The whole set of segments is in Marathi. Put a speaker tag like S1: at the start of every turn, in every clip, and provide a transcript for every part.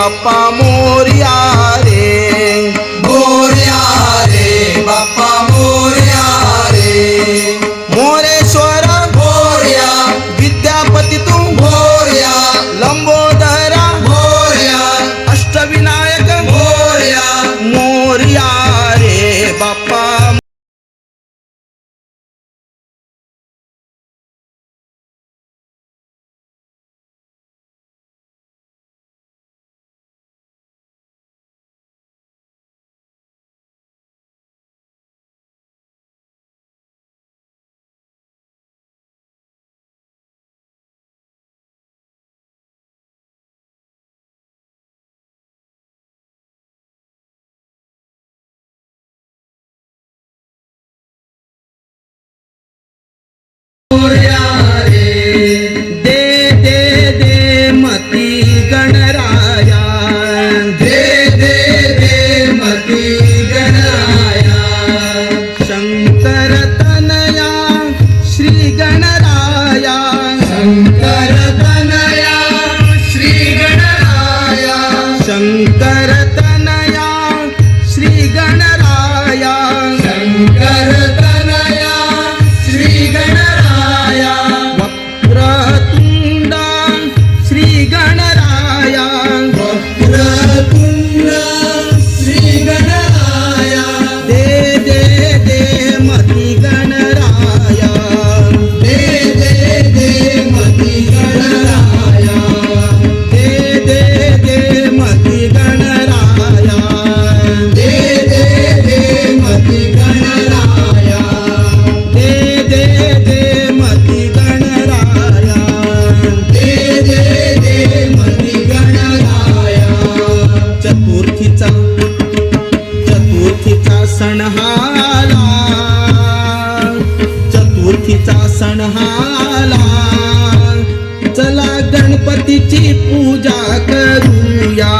S1: papa ಗಣರ सण
S2: आला चला गणपतीची पूजा करूया.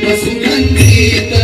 S1: Dios.